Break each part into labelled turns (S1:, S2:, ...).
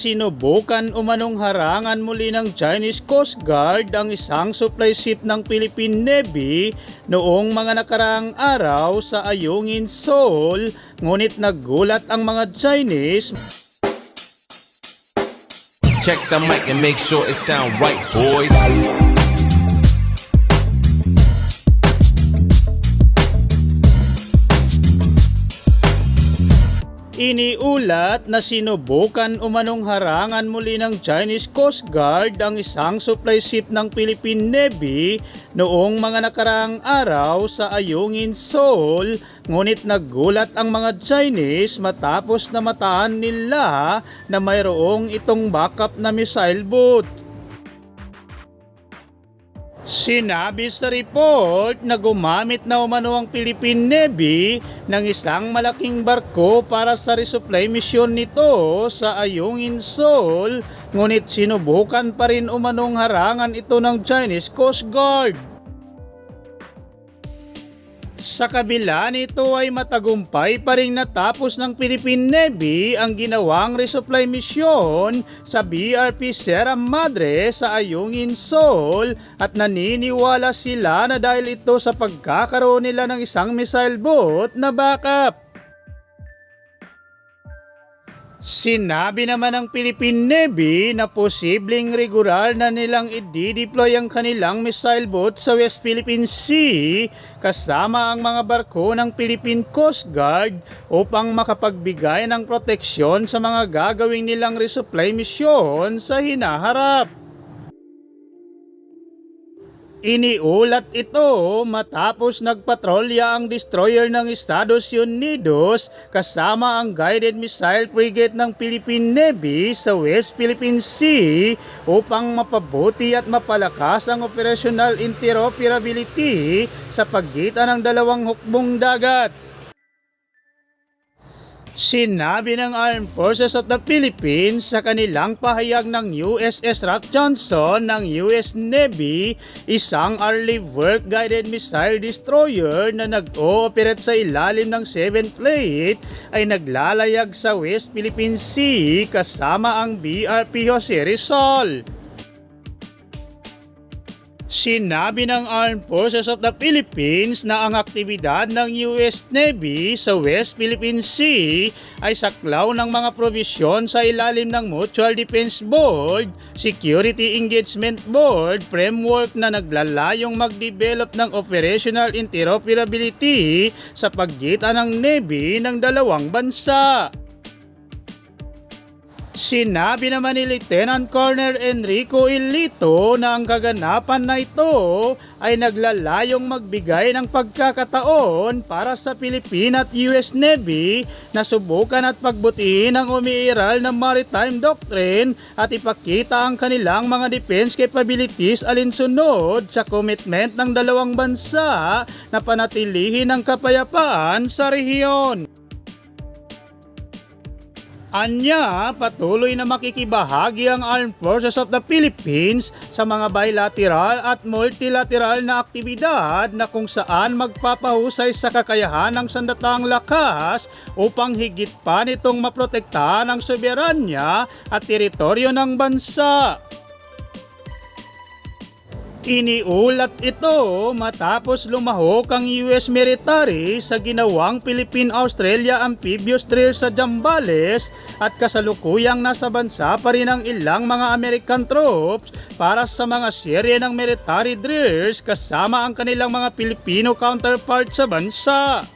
S1: Sinubukan umanong harangan muli ng Chinese Coast Guard ang isang supply ship ng Philippine Navy noong mga nakaraang araw sa Ayungin, Seoul, ngunit nagulat ang mga Chinese
S2: Check the mic and make sure it sound right, boys.
S1: Iniulat na sinubukan umanong harangan muli ng Chinese Coast Guard ang isang supply ship ng Philippine Navy noong mga nakaraang araw sa Ayungin, Seoul, ngunit nagulat ang mga Chinese matapos na mataan nila na mayroong itong backup na missile boat. Sinabi sa report na gumamit na umano ang Philippine Navy ng isang malaking barko para sa resupply mission nito sa Ayungin, Seoul, ngunit sinubukan pa rin umanong harangan ito ng Chinese Coast Guard. Sa kabila nito ay matagumpay pa rin natapos ng Philippine Navy ang ginawang resupply mission sa BRP Sierra Madre sa Ayungin, Seoul at naniniwala sila na dahil ito sa pagkakaroon nila ng isang missile boat na backup. Sinabi naman ng Philippine Navy na posibleng regular na nilang i-deploy ang kanilang missile boat sa West Philippine Sea kasama ang mga barko ng Philippine Coast Guard upang makapagbigay ng proteksyon sa mga gagawing nilang resupply mission sa hinaharap. Iniulat ito matapos nagpatrolya ang destroyer ng Estados Unidos kasama ang guided missile frigate ng Philippine Navy sa West Philippine Sea upang mapabuti at mapalakas ang operational interoperability sa pagitan ng dalawang hukbong dagat. Sinabi ng Armed Forces of the Philippines sa kanilang pahayag ng USS Ralph Johnson ng US Navy, isang early work guided missile destroyer na nag-ooperate sa ilalim ng 7th Fleet ay naglalayag sa West Philippine Sea kasama ang BRP Jose Rizal. Sinabi ng Armed Forces of the Philippines na ang aktibidad ng US Navy sa West Philippine Sea ay saklaw ng mga probisyon sa ilalim ng Mutual Defense Board, Security Engagement Board framework na naglalayong mag-develop ng operational interoperability sa pagitan ng Navy ng dalawang bansa. Sinabi naman ni Lieutenant Colonel Enrico Ilito na ang kaganapan na ito ay naglalayong magbigay ng pagkakataon para sa Philippine at US Navy na subukan at pagbutihin ang umiiral na maritime doctrine at ipakita ang kanilang mga defense capabilities alinsunod sa commitment ng dalawang bansa na panatilihin ang kapayapaan sa rehiyon. Anya, patuloy na makikibahagi ang Armed Forces of the Philippines sa mga bilateral at multilateral na aktibidad na kung saan magpapahusay sa kakayahan ng sandatang lakas upang higit pa nitong maprotektahan ang soberanya at teritoryo ng bansa. Iniulat ito matapos lumahok ang US military sa ginawang Philippine-Australia Amphibious Drill sa Zambales at kasalukuyang nasa bansa pa rin ang ilang mga American troops para sa mga serye ng military drills kasama ang kanilang mga Pilipino counterpart sa bansa.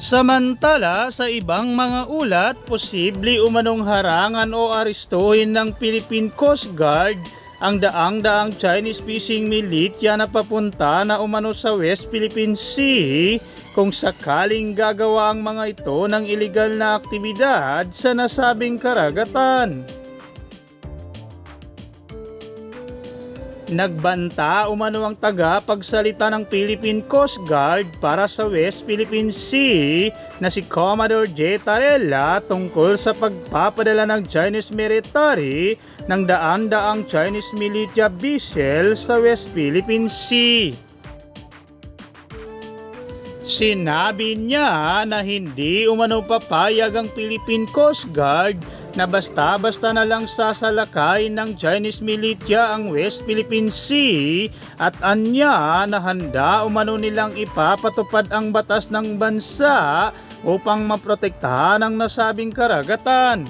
S1: Samantala, sa ibang mga ulat, posible umanong harangan o aristuhin ng Philippine Coast Guard ang daang-daang Chinese fishing militia na papunta na umano sa West Philippine Sea kung sakaling gagawa ang mga ito ng illegal na aktibidad sa nasabing karagatan. Nagbanta umano ang taga pagsalita ng Philippine Coast Guard para sa West Philippine Sea na si Commodore J. Tarella tungkol sa pagpapadala ng Chinese military ng daan-daang Chinese militia vessel sa West Philippine Sea. Sinabi niya na hindi umano papayag ang Philippine Coast Guard na basta-basta na lang sasalakay ng Chinese militia ang West Philippine Sea at anya na handa umano nilang ipapatupad ang batas ng bansa upang maprotektahan ang nasabing karagatan.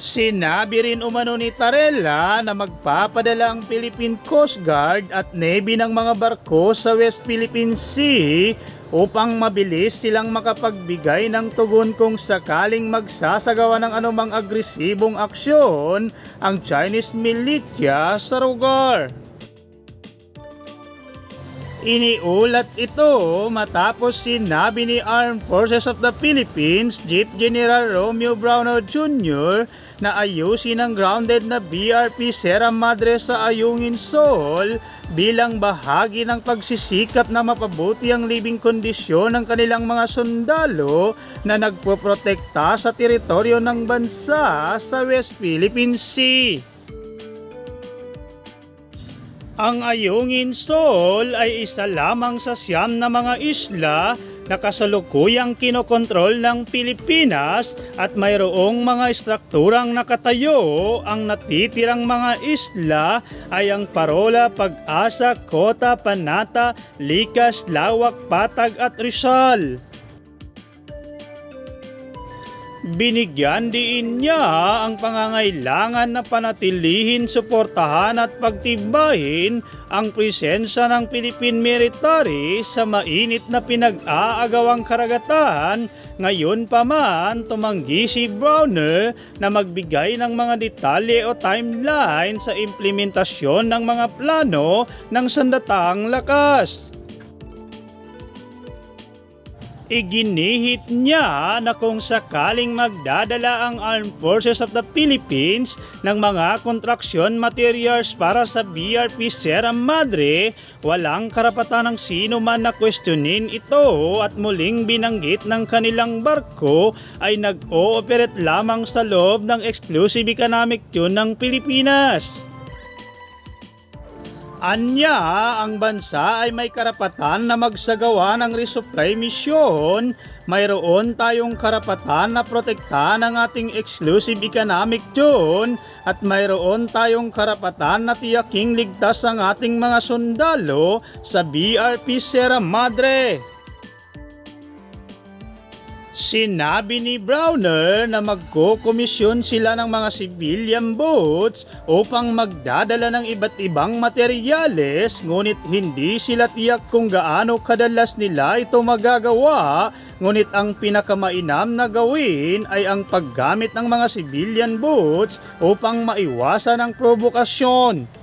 S1: Sinabi rin umano ni Tarella na magpapadala ang Philippine Coast Guard at Navy ng mga barko sa West Philippine Sea upang mabilis silang makapagbigay ng tugon kung sakaling magsasagawa ng anumang agresibong aksyon ang Chinese militia sa lugar. Iniulat ito matapos sinabi ni Armed Forces of the Philippines Chief General Romeo Browner Jr. na ayusin ang grounded na BRP Sierra Madre sa Ayungin Sol bilang bahagi ng pagsisikap na mapabuti ang living kondisyon ng kanilang mga sundalo na nagpoprotekta sa teritoryo ng bansa sa West Philippine Sea. Ang Ayungin Sol ay isa lamang sa siyam na mga isla na kasalukuyang kinokontrol ng Pilipinas at mayroong mga estrukturang nakatayo. Ang natitirang mga isla ay ang Parola, Pag-asa, Kota, Panata, Likas, Lawak, Patag at Rizal. Binigyan diin niya ang pangangailangan na panatilihin, suportahan at pagtibayin ang presensya ng Philippine Military sa mainit na pinag-aagawang karagatan. Ngayon pa man, tumanggi si Browner na magbigay ng mga detalye o timeline sa implementasyon ng mga plano ng sandatang lakas. Iginihit niya na kung sakaling magdadala ang Armed Forces of the Philippines ng mga kontraksyon materials para sa BRP Sierra Madre, walang karapatan ng sino man na questionin ito at muling binanggit ng kanilang barko ay nag-ooperate lamang sa loob ng Exclusive Economic Zone ng Pilipinas. Anya, ang bansa ay may karapatan na magsagawa ng resupply mission. Mayroon tayong karapatan na protektahan ang ating exclusive economic zone at mayroon tayong karapatan na tiyaking ligtas ang ating mga sundalo sa BRP Sierra Madre. Sinabi ni Browner na magkokomisyon sila ng mga civilian boats upang magdadala ng iba't ibang materyales ngunit hindi sila tiyak kung gaano kadalas nila ito magagawa ngunit ang pinakamainam na gawin ay ang paggamit ng mga civilian boats upang maiwasan ang provokasyon.